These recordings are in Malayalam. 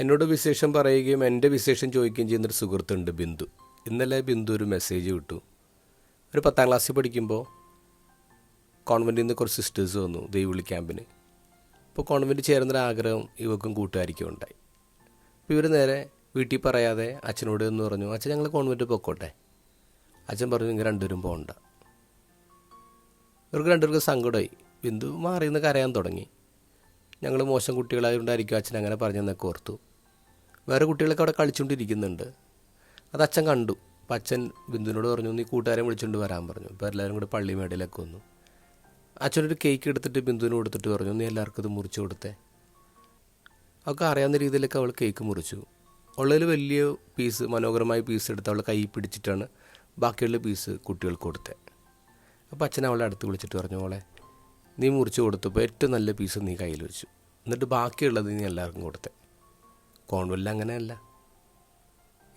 എന്നോട് വിശേഷം പറയുകയും എന്റെ വിശേഷം ചോദിക്കുകയും ചെയ്യുന്നൊരു സുഹൃത്തുണ്ട് ബിന്ദു. ഇന്നലെ ബിന്ദു ഒരു മെസ്സേജ് വിട്ടു. ഒരു പത്താം ക്ലാസ്സിൽ പഠിക്കുമ്പോൾ കോൺവെന്റിൽ നിന്ന് കുറച്ച് സിസ്റ്റേഴ്സ് വന്നു ദൈവവിളി ക്യാമ്പിന് അപ്പോൾ കോൺവെന്റ് ചേരുന്നൊരാഗ്രഹം ഇവക്കും കൂട്ടുകാരിക്കും ഉണ്ടായി. അപ്പോൾ ഇവർ നേരെ വീട്ടിൽ പറയാതെ അച്ഛനോട് എന്ന് പറഞ്ഞു അച്ഛൻ ഞങ്ങൾ കോൺവെന്റ് പൊക്കോട്ടെ. അച്ഛൻ പറഞ്ഞു ഇങ്ങനെ രണ്ടുപേരും പോകണ്ട ഇവർക്ക് രണ്ടുപേർക്ക് സങ്കടമായി. ബിന്ദു മാറി നിന്ന് കരയാൻ തുടങ്ങി. ഞങ്ങൾ മോശം കുട്ടികളായതുകൊണ്ടായിരിക്കും അച്ഛൻ അങ്ങനെ പറഞ്ഞെന്നൊക്കെ ഓർത്തു. വേറെ കുട്ടികളൊക്കെ അവിടെ കളിച്ചുകൊണ്ടിരിക്കുന്നുണ്ട്. അത് അച്ഛൻ കണ്ടു. അപ്പം അച്ഛൻ ബിന്ദുവിനോട് പറഞ്ഞു നീ കൂട്ടുകാരെ വിളിച്ചുകൊണ്ട് വരാൻ പറഞ്ഞു. ഇപ്പോൾ എല്ലാവരും കൂടെ പള്ളി മേടയിലൊക്കെ വന്നു. അച്ഛനൊരു കേക്ക് എടുത്തിട്ട് ബിന്ദുവിന് കൊടുത്തിട്ട് പറഞ്ഞു നീ എല്ലാവർക്കും ഇത് മുറിച്ച് കൊടുത്തേ. അവൾക്ക് അറിയാവുന്ന രീതിയിലൊക്കെ അവൾ കേക്ക് മുറിച്ചു. ഉള്ളതിൽ വലിയ പീസ് മനോഹരമായ പീസ് എടുത്ത് അവൾ കൈ പിടിച്ചിട്ടാണ് ബാക്കിയുള്ള പീസ് കുട്ടികൾക്ക് കൊടുത്തത് അപ്പോൾ അച്ഛൻ അവളെ അടുത്ത് വിളിച്ചിട്ട് പറഞ്ഞു മോളെ നീ മുറിച്ച് കൊടുത്തപ്പോൾ ഏറ്റവും നല്ല പീസ് നീ കയ്യിൽ വെച്ചു. എന്നിട്ട് ബാക്കിയുള്ളത് നീ എല്ലാവർക്കും കൊടുത്തേ. കോൺവെല്ലിൽ അങ്ങനെയല്ല.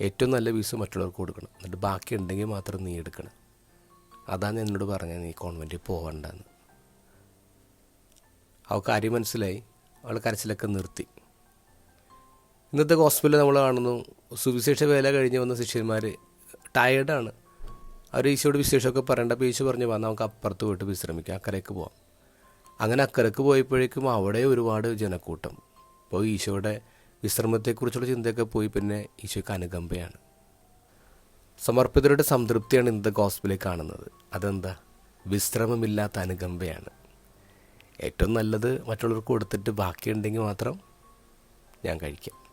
ഏറ്റവും നല്ല പീസ് മറ്റുള്ളവർക്ക് കൊടുക്കണം. എന്നിട്ട് ബാക്കി ഉണ്ടെങ്കിൽ മാത്രം നീ എടുക്കണം. അതാണ് എന്നോട് പറഞ്ഞത് നീ കോൺവെന്റിൽ പോകണ്ടെന്ന് അവൾ കാര്യം മനസ്സിലായി. അവൾ കരച്ചിലൊക്കെ നിർത്തി. ഇന്നത്തെ ഹോസ്പിറ്റലിൽ നമ്മൾ കാണുന്നു സുവിശേഷ വേല കഴിഞ്ഞ് വന്ന ശിഷ്യന്മാർ ടയേർഡാണ് അവർ ഈശോയോട് വിശേഷമൊക്കെ പറയേണ്ടപ്പോൾ ഈശോ പറഞ്ഞു വന്നാൽ നമുക്ക് അപ്പുറത്ത് പോയിട്ട് വിശ്രമിക്കാം അക്കരയ്ക്ക് പോവാം. അങ്ങനെ അക്കരക്ക് പോയപ്പോഴേക്കും അവിടെ ഒരുപാട് ജനക്കൂട്ടം. അപ്പോൾ ഈശോയുടെ വിശ്രമത്തെക്കുറിച്ചുള്ള ചിന്തയൊക്കെ പോയി പിന്നെ ഈശോയ്ക്ക് അനുകമ്പയാണ്. സമർപ്പിതരുടെ സംതൃപ്തിയാണ് ഇന്നത്തെ ഗോസ്പിലെ കാണുന്നത്. അതെന്താ? വിശ്രമമില്ലാത്ത അനുകമ്പയാണ്. ഏറ്റവും നല്ലത് മറ്റുള്ളവർക്ക് കൊടുത്തിട്ട് ബാക്കിയുണ്ടെങ്കിൽ മാത്രം ഞാൻ കഴിക്കാം.